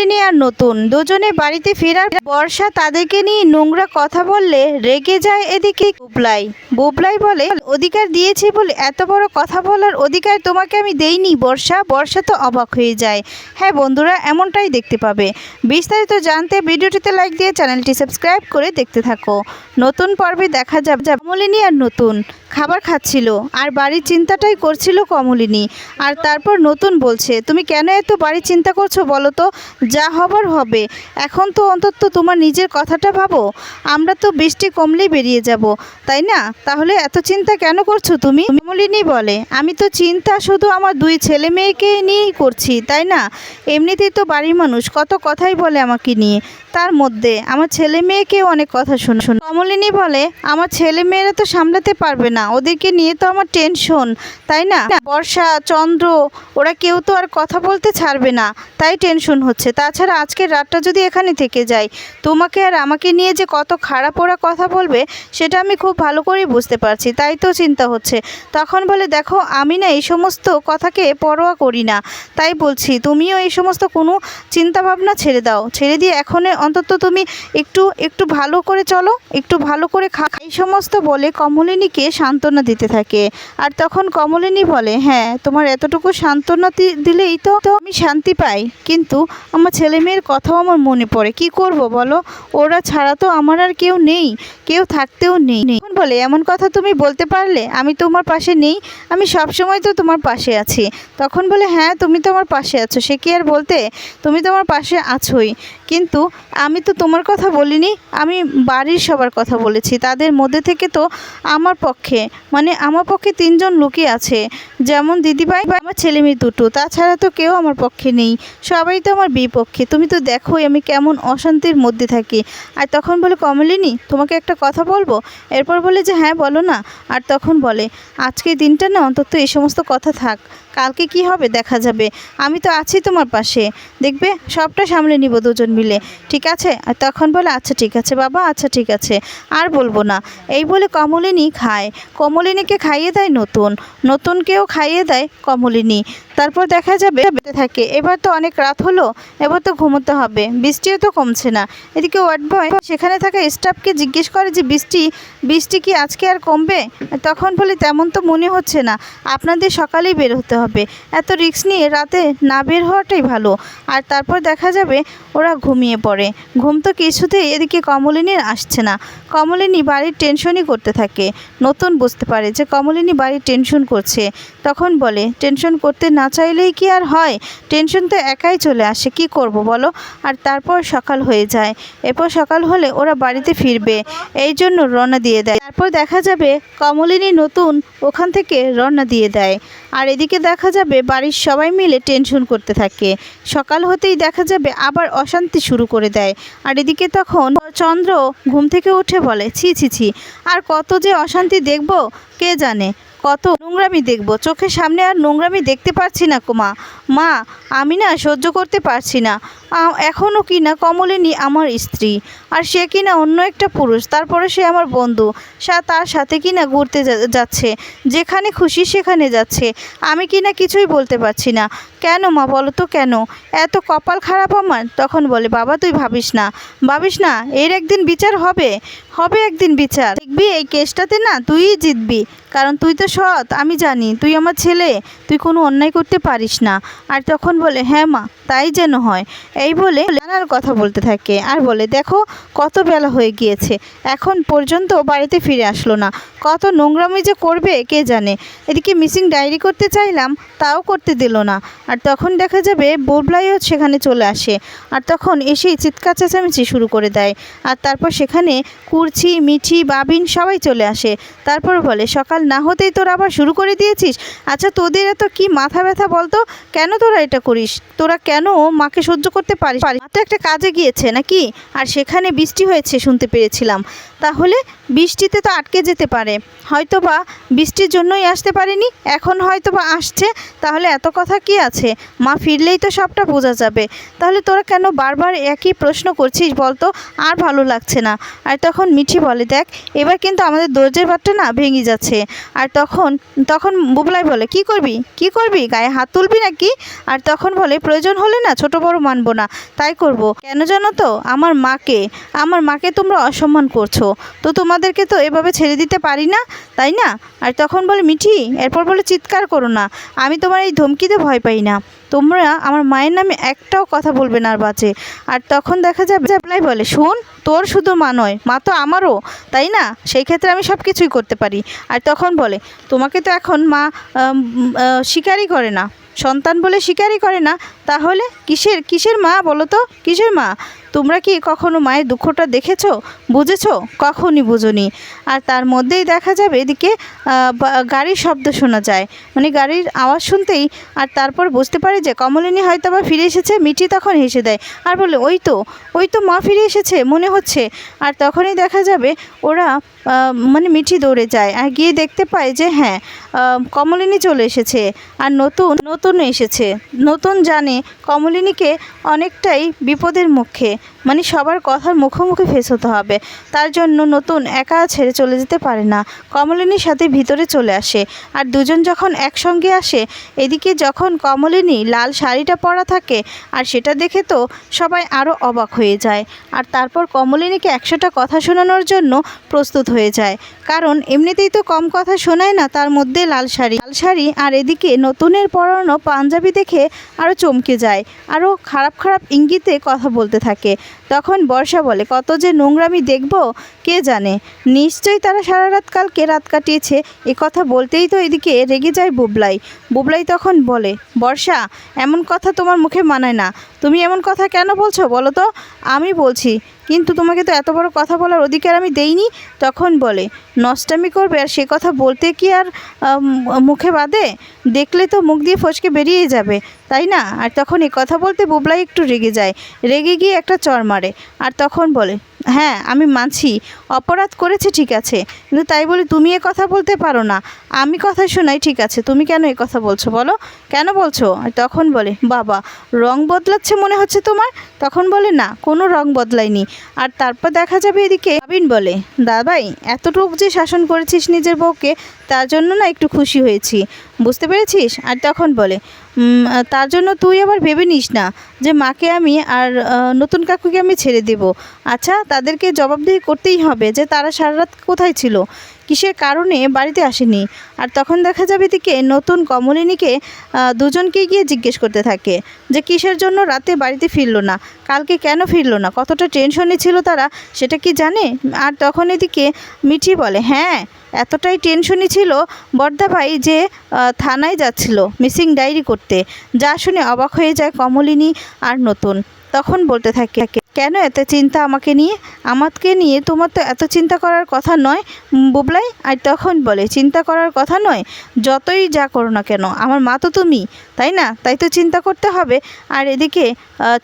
কমলিনী আর নতুন। দুজনে বাড়িতে ফেরার বর্ষা তাদেরকে নিয়ে নোংরা কথা বললে রেগে যায় এদিকে বুবলাই। বুবলাই বলে, অধিকার দিয়েছি বলে এত বড় কথা বলার অধিকার তোমাকে আমি দেইনি বর্ষা। বর্ষা তো অবাক হয়ে যায়। হ্যাঁ বন্ধুরা, এমনটাই দেখতে পাবে। বিস্তারিত জানতে ভিডিওটিতে লাইক দিয়ে চ্যানেলটি সাবস্ক্রাইব করে দেখতে থাকো। নতুন পর্বে দেখা যাবে যে কমলিনী আর নতুন। খাবার খাচ্ছিল, আর বাড়ির চিন্তাটাই করছিল কমলিনী। আর তারপর নতুন বলছে, তুমি কেন এত বাড়ির চিন্তা করছ বলো তো? যা হবার হবে। এখন তো অন্তত তোমার নিজের কথাটা ভাবো। আমরা তো বৃষ্টি কমলেই বেরিয়ে যাব, তাই না? তাহলে এত চিন্তা কেন করছ তুমি? কমলিনী বলে, আমি তো চিন্তা শুধু আমার দুই ছেলে মেয়েকে নিয়েই করছি, তাই না? এমনিতেই তো বাড়ির মানুষ, কত কথাই বলে আমাকে নিয়ে। তার মধ্যে, আমার ছেলে মেয়েকেও অনেক কথা শুন শুন কমলিনী বলে, আমার ছেলে মেয়েরা তো সামলাতে পারবে না। ওদেরকে নিয়ে তো আমার টেনশন তাই না? বর্ষা, চন্দ্র, ওরা কেউ তো আর কথা বলতে ছাড়বে না, তাই টেনশন হচ্ছে। তাছাড়া আজকের রাতটা যদি এখানে থেকে যায়, তোমাকে আর আমাকে নিয়ে যে কত খারাপ ওরা কথা বলবে, সেটা আমি খুব ভালো করেই বুঝতে পারছি, তাই তো চিন্তা হচ্ছে। তখন বলে, দেখো, আমি না এই সমস্ত কথাকে পরোয়া করি না। তাই বলছি, তুমিও এই সমস্ত কোনো চিন্তা ভাবনা ছেড়ে দাও। ছেড়ে দিয়ে এখন অন্তত তুমি একটু একটু ভালো করে চলো, একটু ভালো করে খা এই সমস্ত বলে কমলিনীকে সান্ত্বনা দিতে থাকে। আর তখন কমলিনী বলে হ্যাঁ তোমার এতটুকু সান্ত্বনা দিলেই তো আমি শান্তি পাই। কিন্তু আমার ছেলে মেয়ের কথাও আমার মনে পড়ে। কি করব বলো? ওরা ছাড়া তো আমার আর কেউ নেই। কেউ থাকতেও নেই। তখন বলে, এমন কথা তুমি বলতে পারলে আমি তোমার পাশে নেই। আমি সবসময় তো তোমার পাশে আছি। তখন বলে হ্যাঁ তুমি তো আমার পাশে আছো। সে কি আর বলতে? তুমি তোমার পাশে আছোই। কিন্তু আমি তো তোমার কথা বলিনি, আমি বাড়ির সবার কথা বলেছি। তাদের মধ্যে থেকে তো আমার পক্ষে মানে আমার পক্ষে তিনজন লোকই আছে। যেমন দিদিভাই বা আমার ছেলে মেয়ে দুটো, তাছাড়া তো কেউ আমার পক্ষে নেই। সবাই তো আমার বিপক্ষে। তুমি তো দেখোই আমি কেমন অশান্তির মধ্যে থাকি। আর তখন বলে, কমলিনী, তোমাকে একটা কথা বলব? এরপর বলে যে হ্যাঁ বলো না। আর তখন বলে আজকে দিনটা না অন্তত এই সমস্ত কথা থাক। কালকে কি হবে দেখা যাবে। আমি তো আছি তোমার পাশে। দেখবে সবটা সামলে নিব দুজন মিলে। ঠিক আছে? আর তখন বলে আচ্ছা ঠিক আছে বাবা আচ্ছা ঠিক আছে। আর বলব না। এই বলে কমলিনী খায়। কমলিনীকে খাইয়ে দেয় নতুন। নতুনকেও খাইয়ে দেয় কমলিনী। তারপর দেখা যাবে থাকে। এবার তো অনেক রাত হলো, এবার তো ঘুমোতে হবে। বৃষ্টিও তো কমছে না। এদিকে ওয়ার্ড বয় সেখানে থাকা স্টাফকে জিজ্ঞেস করে যে, বৃষ্টি বৃষ্টি কি আজকে আর কমবে? তখন বলি, তেমন তো মনে হচ্ছে না। আপনাদের সকালেই বের হতে হবে। এত রিস্ক নিয়ে রাতে না বের হওয়াটাই ভালো। আর তারপর দেখা যাবে ওরা ঘুমিয়ে পড়ে। ঘুম তো কিছুতেই এদিকে কমলিনীর আসছে না। কমলিনী বাড়ির টেনশনই করতে থাকে। নতুন বুঝতে পারে যে, কমলিনী বাড়ির টেনশন করছে। তখন বলে, টেনশন করতে না চাইলেই কি আর হয়? টেনশন তো একাই চলে আসে, কি করব বলো? আর তারপর সকাল হয়ে যায়। এরপর সকাল হলে ওরা বাড়িতে ফিরবে। এই জন্য রওনা দিয়ে দেয়। তারপর দেখা যাবে কমলিনী নতুন ওখান থেকে রওনা দিয়ে দেয়। আর এদিকে দেখা যাবে বাড়ির সবাই মিলে টেনশন করতে থাকে। সকাল হতেই দেখা যাবে আবার অশান্তি শুরু করে দেয়। আর এদিকে তখন চন্দ্র ঘুম থেকে উঠে বলে, ছি ছি ছি, আর কত যে অশান্তি দেখব কে জানে? কত নোংরামি দেখব? চোখের সামনে আর নোংরামি দেখতে পারছি না কো মা। মা, আমি না সহ্য করতে পারছি না। এখনও কি না কমলিনী আমার স্ত্রী। আর সে কি না অন্য একটা পুরুষ? তারপরে সে আমার বন্ধু। সা, তার সাথে কি না ঘুরতে যাচ্ছে? যেখানে খুশি সেখানে যাচ্ছে। আমি কি না কিছুই বলতে পারছি না। কেন মা, বলো তো কেন? এত কপাল খারাপ আমার? তখন বলে, বাবা তুই ভাবিস না। ভাবিস না, এর একদিন বিচার হবে। হবে একদিন বিচার। দেখবি, এই কেসটাতে না তুইই জিতবি। কারণ তুই তো সৎ, আমি জানি। তুই আমার ছেলে। তুই কোনো অন্যায় করতে পারিস না। আর তখন বলে হ্যাঁ মা। তাই যেন হয়। এই বলে নানার কথা বলতে থাকে আর বলে, দেখো, কত বেলা হয়ে গিয়েছে। এখন পর্যন্ত বাড়িতে ফিরে আসলো না। কত নোংরামি যে করবে, কে জানে? এদিকে মিসিং ডায়েরি করতে চাইলাম, তাও করতে দিল না। আর তখন দেখা যাবে, বোবলাইও সেখানে চলে আসে। আর তখন এসেই চিৎকার চেঁচামেচি শুরু করে দেয়। আর তারপর সেখানে কুরছি মিঠি, বাবিন সবাই চলে আসে। তারপর বলে, সকাল না হতেই তোরা আবার শুরু করে দিয়েছিস? আচ্ছা তোদের এত কি মাথা ব্যথা বলতো? কেন তোরা এটা করিস? তোরা কেন মাকে সহ্য করতে পারিস মা তো একটা কাজে গিয়েছে নাকি? আর সেখানে বৃষ্টি হয়েছে শুনতে পেরেছিলাম। তাহলে বৃষ্টিতে তো আটকে যেতে পারে। হয়তো বা বৃষ্টির জন্যই আসতে পারেনি, এখন হয়তো বা আসছে। তাহলে এত কথা কি আছে? মা ফিরলেই তো সবটা বোঝা যাবে। তাহলে তোরা কেন বারবার একই প্রশ্ন করছিস বলতো? আর ভালো লাগছে না। আর তখন মিঠি বলে, দেখ, এবার কিন্তু আমাদের দরজের বাটটা না ভেঙে যাচ্ছে। আর তখন তখন বুবলাই বলে, কি করবি? কি করবি? গায়ে হাত তুলবি নাকি? আর তখন বলে, প্রয়োজন হলে না ছোট বড় মানব না, তাই করব। কেন জানো তো? আমার মাকে আমার মাকে তোমরা অসম্মান করছ। তো তোমাদেরকে তো এভাবে ছেড়ে দিতে পারি না, তাই না? আর তখন বলে, মিঠি, এরপর বলে, চিৎকার করো না। আমি তোমার এই ধমকিতে ভয় পাই না। তোমরা আমার মায়ের নামে একটাও কথা বলবে না আর বাঁচে আর তখন দেখা যাবে প্লাই বলে, শোন, তোর শুধু মা নয়, মা তো আমারও, তাই না? সেই ক্ষেত্রে আমি সব কিছুই করতে পারি। আর তখন বলে, তোমাকে তো এখন মা স্বীকারই করে না। সন্তান বলে স্বীকারই করে না তাহলে কিসের কিসের মা বলো তো? কিসের মা? তোমরা কি কখনো মায়ের দুঃখটা দেখেছ? বুঝেছ? কখনই বুঝোনি। আর তার মধ্যেই দেখা যাবে এদিকে গাড়ির শব্দ শোনা যায়। মানে গাড়ির আওয়াজ শুনতেই আর তারপর বুঝতে পারে যে কমলিনী হয়তো আবার ফিরে এসেছে, মিঠি তখন হেসে দেয়। আর বলে, ওই তো ওই তো মা ফিরে এসেছে, মনে হচ্ছে। আর তখনই দেখা যাবে ওরা মানে মিঠি দৌড়ে যায়। আর গিয়ে দেখতে পায় যে হ্যাঁ কমলিনী চলে এসেছে। আর নতুন নতুন এসেছে। নতুন জানে কমলিনীকে অনেকটাই বিপদের মুখে। মানে সবার কথার মুখোমুখি ফেস হতে হবে। তার জন্য নতুন একা ছেড়ে চলে যেতে পারে না। কমলিনীর সাথে ভিতরে চলে আসে। আর দুজন যখন একসঙ্গে আসে, এদিকে যখন কমলিনী লাল শাড়িটা পরা থাকে, আর সেটা দেখে তো সবাই আরও অবাক হয়ে যায়। আর তারপর কমলিনীকে একশোটা কথা শোনানোর জন্য প্রস্তুত হয়ে যায়। কারণ এমনিতেই তো কম কথা শোনায় না, তার মধ্যে লাল শাড়ি। লাল শাড়ি আর এদিকে নতুনের পরানো পাঞ্জাবি দেখে আরও চমকে যায়। আরও খারাপ খারাপ ইঙ্গিতে কথা বলতে থাকে। তখন বর্ষা বলে, কত যে নোংরামি দেখব, কে জানে? নিশ্চয়ই তারা সারা রাত কাল কে রাত কাটিয়েছে? এ কথা বলতেই তো এদিকে রেগে যায় বুবলাই। বুবলাই তখন বলে, বর্ষা, এমন কথা তোমার মুখে মানায় না। তুমি এমন কথা কেন বলছো বলো তো? আমি বলছি কিন্তু তোমাকে তো এত বড় কথা বলার অধিকার আমি দেইনি, তখন বলে, নষ্টামি করবে আর সে কথা বলতে কি আর মুখে বাঁধে? দেখলে তো মুখ দিয়ে ফসকে বেরিয়ে যাবে, তাই না? আর তখন এ কথা বলতে বুবলাই একটু রেগে যায়, রেগে গিয়ে একটা চর মারে, আর তখন বলে হ্যাঁ আমি মানছি। অপরাধ করেছে ঠিক আছে কিন্তু তাই বলে তুমি এ কথা বলতে পারো না। আমি কথা শোনাই ঠিক আছে তুমি কেন এ কথা বলছো বলো? কেন বলছো? আর তখন বলে বাবা রং বদলাচ্ছে মনে হচ্ছে তোমার? তখন বলে না কোনো রং বদলায়নি। আর তারপর দেখা যাবে এদিকে আবিন বলে দাদাই এতটুকু যে শাসন করেছিস নিজের বউকে তার জন্য না একটু খুশি হয়েছি। বুঝতে পেরেছিস? আর তখন বলে "উম, তার জন্য তুই আবার ভেবে নিস না যে মাকে আমি আর নতুন কাকুকে আমি ছেড়ে দেব। আচ্ছা তাদেরকে জবাবদিহি করতেই হবে যে তারা সারা রাত কোথায় ছিল। কিসের কারণে বাড়িতে আসেনি? আর তখন দেখা যাবে দিকে নতুন কমলিনীকে দুজনকে গিয়ে জিজ্ঞেস করতে থাকে যে কিসের জন্য রাতে বাড়িতে ফিরলো না, কালকে কেন ফিরলো না, কতটা টেনশনে ছিল তারা, সেটা কি জানে? আর তখন এদিকে মিঠি বলে হ্যাঁ এতটাই টেনশনই ছিল বর্দা ভাই যে থানায় যাচ্ছিল মিসিং ডায়েরি করতে। যা শুনে অবাক হয়ে যায় কমলিনী আর নতুন। তখন বলতে থাকে কেন এত চিন্তা আমাকে নিয়ে? আমাকে নিয়ে তোমার তো এত চিন্তা করার কথা নয় বুবলাই। আর তখন বলে, চিন্তা করার কথা নয়, যতই যা করো না কেন, আমার মা তো তুমি, তাই না? তাই তো চিন্তা করতে হবে। আর এদিকে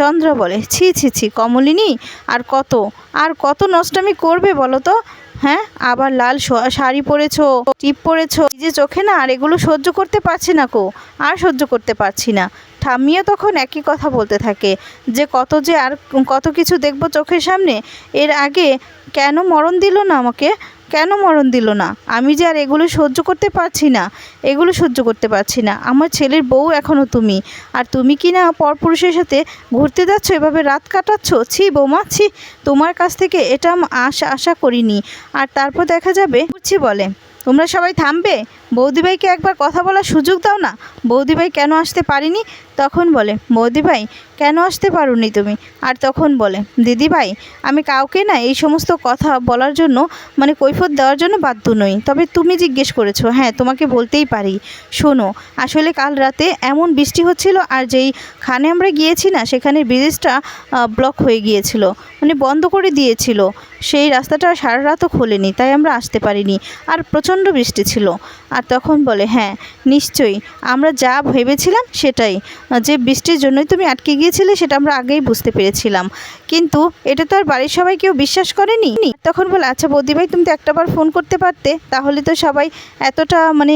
চন্দ্র বলে, ছি ছি ছি, কমলিনী, আর কত? আর কত নষ্টামি করবে বলো তো? হ্যাঁ? আবার লাল শাড়ি পরেছো, টিপ পরেছো যে চোখে না, আর এগুলো সহ্য করতে পারছি না কো। আর সহ্য করতে পারছি না। ঠাম্মিও তখন একই কথা বলতে থাকে, যে কত যে আর কত কিছু দেখব চোখের সামনে, এর আগে কেন মরণ দিল না আমাকে? কেন মরণ দিল না? আমি যে আর এগুলো সহ্য করতে পারছি না, এগুলো সহ্য করতে পারছি না। আমার ছেলের বউ এখনও তুমি, আর তুমি কি না পরপুরুষের সাথে ঘুরতে যাচ্ছ, এভাবে রাত কাটাচ্ছ? ছি বৌমা, ছি, তোমার কাছ থেকে এটা আশা আশা করিনি। আর তারপর দেখা যাবে? বুঝছি বলে। তোমরা সবাই থামবে? বৌদিভাইকে একবার কথা বলার সুযোগ দাও না? বৌদিভাই কেন আসতে পারিনি? তখন বলে, বৌদিভাই কেন আসতে পারোনি তুমি? আর তখন বলে দিদিভাই আমি কাউকে না এই সমস্ত কথা বলার জন্য মানে কৈফত দেওয়ার জন্য বাধ্য নই। তবে তুমি জিজ্ঞেস করেছ হ্যাঁ তোমাকে বলতেই পারি। শোনো, আসলে কাল রাতে এমন বৃষ্টি হচ্ছিল আর যেই খানে আমরা গিয়েছি না, সেখানে ব্রিজটা ব্লক হয়ে গিয়েছিল মানে বন্ধ করে দিয়েছিল। সেই রাস্তাটা সারা রাতও খোলেনি, তাই আমরা আসতে পারিনি। আর প্রচণ্ড বৃষ্টি ছিল। আর তখন বলে হ্যাঁ নিশ্চয়ই। আমরা যা ভেবেছিলাম সেটাই। যে বৃষ্টির জন্যই তুমি আটকে গিয়েছিলে সেটা আমরা আগেই বুঝতে পেরেছিলাম। কিন্তু এটা তো আর বাড়ির সবাই কেউ বিশ্বাস করেনি। তখন বলে আচ্ছা বৌদি ভাই, তুমি তো একটাবার ফোন করতে পারতে। তাহলে তো সবাই এতটা মানে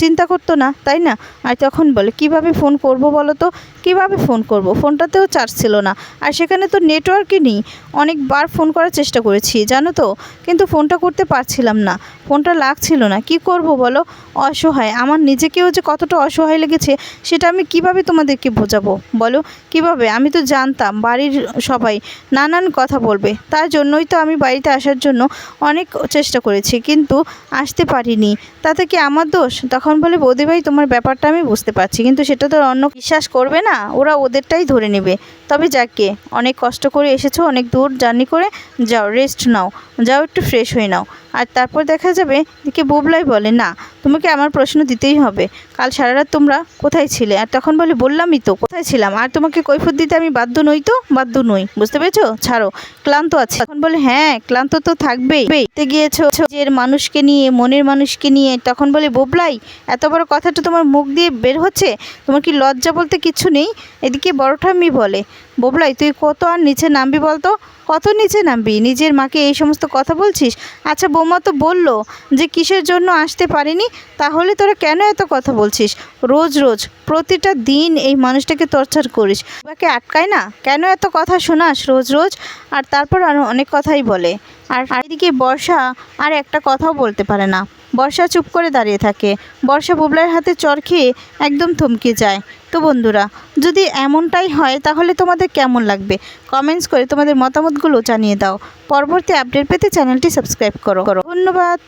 চিন্তা করতো না, তাই না? আর তখন বলে, কীভাবে ফোন করব বলো তো? কীভাবে ফোন করব? ফোনটাতেও চার্জ ছিল না। আর সেখানে তো নেটওয়ার্কই নেই। অনেকবার ফোন করার চেষ্টা করেছি, জানো তো? কিন্তু ফোনটা করতে পারছিলাম না। ফোনটা লাগছিল না। কি করব বলো? অসহায়। আমার নিজেকেও যে কতটা অসহায় লেগেছে, সেটা আমি কীভাবে তোমাদেরকে বোঝাবো? বলো, কীভাবে? আমি তো জানতাম, বাড়ির সবাই নানান কথা বলবে। তার জন্যই তো আমি বাড়িতে আসার জন্য অনেক চেষ্টা করেছি, কিন্তু আসতে পারিনি। তাতে কি আমার দোষ? তখন বলে, বৌদি ভাই, তোমার ব্যাপারটা আমি বুঝতে পারছি। কিন্তু সেটা তো অন্য বিশ্বাস করবে না? ওরা ওদেরটাই ধরে নেবে। তবে যাকে, অনেক কষ্ট করে এসেছ, অনেক দূর জার্নি করে যাও রেস্ট নাও। যাও একটু ফ্রেশ হয়ে নাও। আর তারপর দেখা যাবে দেখে বুবলাই বলে, না, তোমাকে আমার প্রশ্ন দিতেই হবে। কাল সারা রাত তোমরা কোথায় ছিলে? আর তখন বলে, বললামই তো, কোথায় ছিলাম? আর তোমাকে কৈফত দিতে আমি বাধ্য নই তো? বাধ্য নই, বুঝতে পেরেছ? ছাড়ো, ক্লান্ত আছে। তখন বলে হ্যাঁ ক্লান্ত তো থাকবেই। গিয়েছো, নিজের মানুষকে নিয়ে, মনের মানুষকে নিয়ে? তখন বলে, বোবলাই, এত বড় কথাটা তোমার মুখ দিয়ে বের হচ্ছে? তোমার কি লজ্জা বলতে কিছু নেই? এদিকে বড় ঠাম্মি বলে বোবলাই, তুই কত আর নিচে নামবি বলতো? কত নিচে নামবি? নিজের মাকে এই সমস্ত কথা বলছিস? আচ্ছা বৌমা তো বলল যে কিসের জন্য আসতে পারিনি, তাহলে তোরা কেন এত কথা বলছিস? রোজ রোজ, প্রতিটা দিন এই মানুষটাকে টর্চার করিস। ওকে আটকায় না? কেন এত কথা শোনাস রোজ রোজ? আর তারপর আরও অনেক কথাই বলে। আর আর এদিকে বর্ষা আর একটা কথাও বলতে পারে না। বর্ষা চুপ করে দাঁড়িয়ে থাকে। বর্ষা বুবলার হাতে চর খেয়ে একদম থমকে যায়। তো বন্ধুরা, যদি এমনটাই হয়, তাহলে তোমাদের কেমন লাগবে? কমেন্টস করে তোমাদের মতামতগুলো জানিয়ে দাও। পরবর্তী আপডেট পেতে চ্যানেলটি সাবস্ক্রাইব করো। ধন্যবাদ।